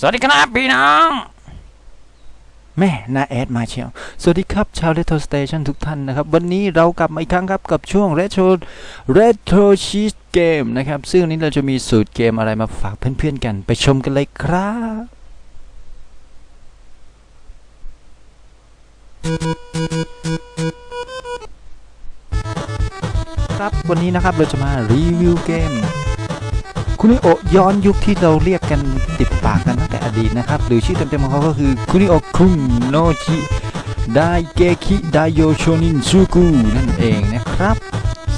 สวัสดีครับพี่น้อง แม่นาแอดมาเชียวสวัสดีครับชาว Retro Station ทุกท่านนะครับ วันนี้เรากลับมาอีกครั้งครับ กับช่วง Retro Retro Cheat Game นะครับ ซึ่งนี้เราจะมีสูตรเกมอะไรมาฝากเพื่อนๆกัน ไปชมกันเลยครับครับวันนี้นะครับเราจะมารีวิวเกม คุนิโอย้อนยุคที่เราเรียกกันติดปากกันตั้งแต่อดีตนะครับ หรือชื่อเต็มๆของเขาก็คือคุนิโอคุงโนชิไดเกคิไดโยโชนินซูกุนั่นเองนะครับ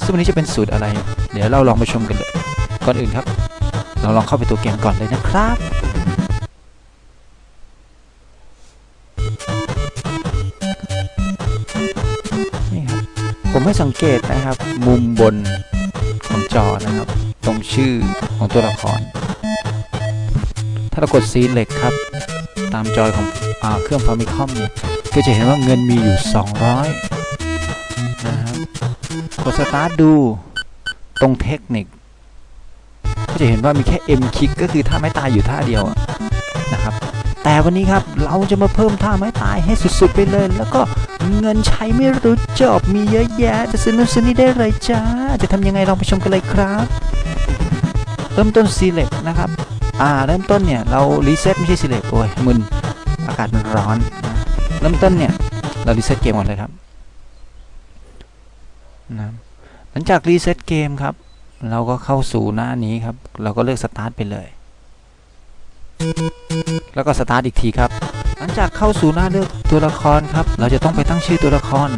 ซึ่งวันนี้จะเป็นสูตรอะไร เดี๋ยวเราลองไปชมกันเลย ก่อนอื่นครับ เราลองเข้าไปตัวเกมก่อนเลยนะครับนี่ครับ ผมให้สังเกตนะครับ มุมบนของจอนะครับ รงชื่อของตัวละคร ถ้าเรากดซีเหล็กครับ ตามจอยของอเครื่องฟาร์มิคอมเนี่ยก็จะเห็นว่าเงินมีอยู่ 200 นะครับ กดสตาร์ทดูตรงเทคนิค ก็จะเห็นว่ามีแค่ M คลิกก็คือท่าไม้ตายอยู่ท่าเดียวนะครับ แต่วันนี้ครับเราจะมาเพิ่มท่าไม้ตายให้สุดๆไปเลย แล้วก็เงินใช้ไม่รู้จบมีเยอะแยะ จะซื้อนู่นซื้อนี่ได้เลยจ้า จะทำยังไงลองไปชมกันเลยครับ เริ่มต้น select นะครับ อ่า เริ่มต้นเนี่ย เรา reset ไม่ใช่ select โอ้ยมึนอากาศมันร้อนนะเริ่มต้นเนี่ย เรา reset เกมก่อนเลยครับนะหลังจาก reset เกมครับ เราก็เข้าสู่หน้านี้ครับ เราก็เลือก start ไปเลย แล้วก็ start อีกทีครับ หลังจากเข้าสู่หน้าเลือกตัวละครครับ เราจะต้องไปตั้งชื่อตัวละคร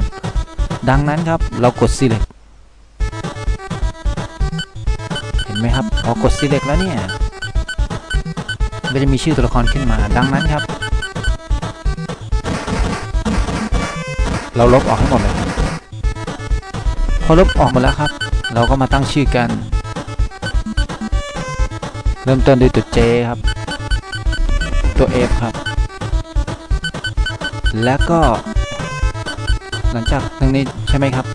ดังนั้นครับ เรากด select ไหมครับพอกด select แล้วเนี่ยก็จะมีชื่อตัวละครขึ้นมา ดังนั้นครับ เราลบออกให้หมดเลยพอลบออกหมดแล้วครับ เราก็มาตั้งชื่อกัน เริ่มต้นด้วยตัว J ครับ ตัว F ครับ แล้วก็ หลังจากตรงนี้ใช่ไหมครับ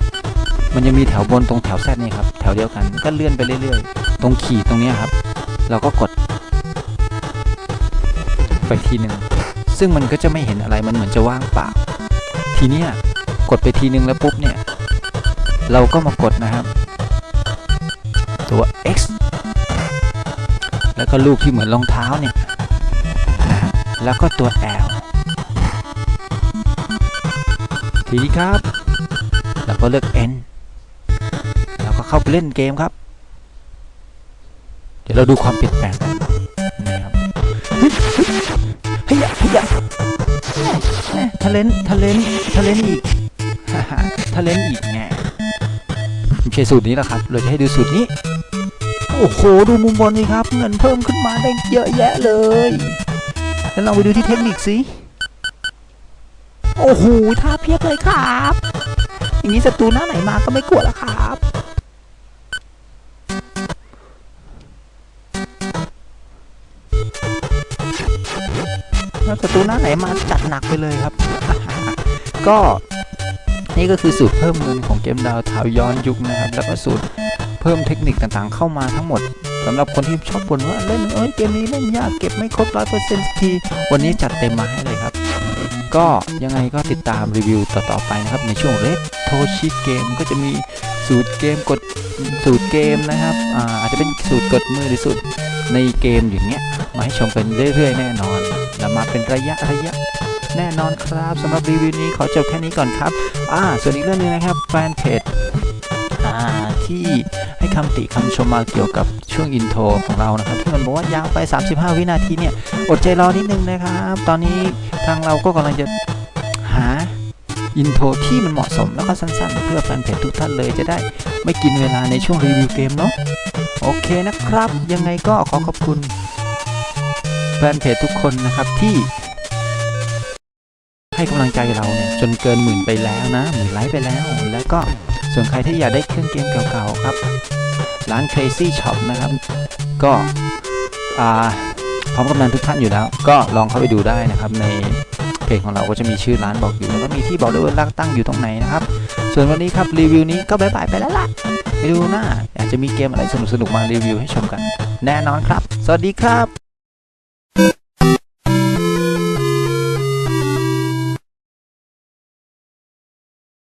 มันจะมีแถวบนตรงแถวแซดนี่ครับ แถวเดียวกันก็เลื่อนไปเรื่อยๆ ตรงขีดตรงนี้ครับ เราก็กด ไปทีหนึ่งซึ่งมันก็จะไม่เห็นอะไรมันเหมือนจะว่างเปล่าทีเนี้ยกดไปทีหนึ่งแล้วปุ๊บเนี่ย เราก็มากดนะครับ ตัว X แล้วก็ลูกที่เหมือนรองเท้าเนี่ยนะแล้วก็ตัว L ทีนี้ครับแล้วก็เลือก N เข้าไปเล่นเกมครับ เดี๋ยวเราดูความเปลี่ยนแปลงกันนะครับเฮ้ยเฮ้ยเฮ้ยเฮ้ยทะเลนทะเลนทะเลนอีกฮ่าฮ่าทะเลนอีกไงไม่ใช่สูตรนี้แหละครับ เราจะให้ดูสูตรนี้ โอ้โห ดูมุมบนนี่ครับ เงินเพิ่มขึ้นมาได้เยอะแยะเลย แล้วลองไปดูที่เทคนิคสิ โอ้โหท่าเพียบเลยครับ อย่างนี้ศัตรูหน้าไหนมาก็ไม่กลัวแล้วครับ แล้วศัตรูหน้าไหนมาจัดหนักไปเลยครับ ก็นี่ก็คือสูตรเพิ่มเงินของเกมดาวเทาย้อนยุคนะครับ แล้วก็สูตรเพิ่มเทคนิคต่างๆ เข้ามาทั้งหมดสำหรับคนที่ชอบบ่นว่าเล่นเอ้ยเกมนี้เล่นยากเก็บไม่ครบร้อยเปอร์เซ็นต์ทีวันนี้จัดเต็มมาให้เลยครับ ก็ยังไงก็ติดตามรีวิวต่อๆไปนะครับ ในช่วงเร t โทชิเกมก็จะมีสูตรเกมกดสูตรเกมนะครับอาอาจจะเป็นสูตรกดมือหรือสูตรในเกมอย่างเงี้ยมาให้ชมกันเรื่อยๆแน่นอน มาเป็นระยะระยะแน่นอนครับสำหรับรีวิวนี้ขอจบแค่นี้ก่อนครับอ่าส่วนอีกเรื่องหนึงนะครับแฟนเพจอ่าที่ให้คำติคำชมมาเกี่ยวกับช่วงอินโทรของเรานะครับที่มันบอกว่ายาวไป 35 วินาทีเนี่ยอดใจรอนิดนึงนะครับ ตอนนี้ทางเราก็กำลังจะหาอินโทรที่มันเหมาะสมแล้วก็สั้นๆ เพื่อแฟนเพจทุกท่านเลยจะได้ไม่กินเวลาในช่วงรีวิวเกมเนาะโอเคนะครับ ยังไงก็ขอขอบคุณ แฟนเพจทุกคนนะครับที่ ให้กำลังใจเราเนี่ยจนเกินหมื่นไปแล้วนะหมื่นไลค์ไปแล้ว แล้วก็ส่วนใครที่อยากได้เครื่องเกมเก่าๆครับ ร้าน Crazy Shop นะครับ ก็พร้อมกำนันทุกท่านอยู่แล้ว ก็ลองเข้าไปดูได้นะครับ ในเพจของเราก็จะมีชื่อร้านบอกอยู่แล้วก็มีที่บอกด้วยว่าร้านตั้งอยู่ตรงไหนนะครับ ส่วนวันนี้ครับรีวิวนี้ก็บายบายไปแล้วล่ะไปดูหน้าอยากจะมีเกมอะไรสนุกๆมารีวิวให้ชมกัน แน่นอนครับ สวัสดีครับ